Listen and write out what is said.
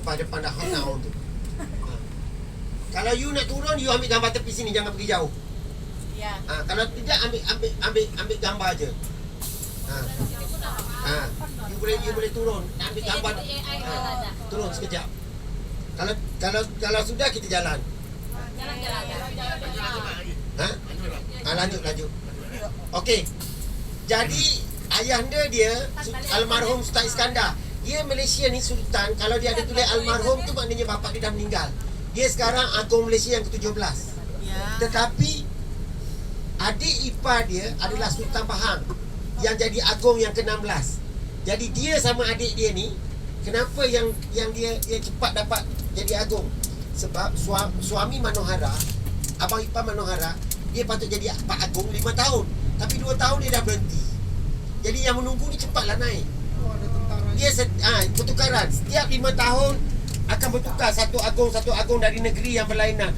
pada pandang hanau tu. Ha. Kalau you nak turun, you ambil gambar tepi sini, jangan pergi jauh. Ya. Ha, kalau tidak ambil ambil ambil ambil gambar aje. Ha. Ha. You boleh you boleh turun, nak ambil gambar. Ha. Turun sekejap. Kalau kalau kalau sudah kita jalan. Ha? Ha, lanjut lanjut. Okey. Jadi ayahanda dia Su- almarhum Sultan Iskandar. Dia Malaysia ni sultan kalau dia ada tulis almarhum tu maknanya bapa dia dah meninggal. Dia sekarang agung Malaysia yang ke-17. Ya. Tetapi adik ipar dia adalah Sultan Pahang yang jadi agung yang ke-16. Jadi dia sama adik dia ni kenapa yang yang dia dia cepat dapat jadi agung? Sebab suami, suami Manohara, abang ipar Manohara, dia patut jadi Pak Agung 5 tahun. Tapi 2 tahun dia dah berhenti. Jadi yang menunggu ni cepatlah naik. Dia ha, pertukaran. Setiap 5 tahun akan bertukar satu agung satu agung dari negeri yang berlainan.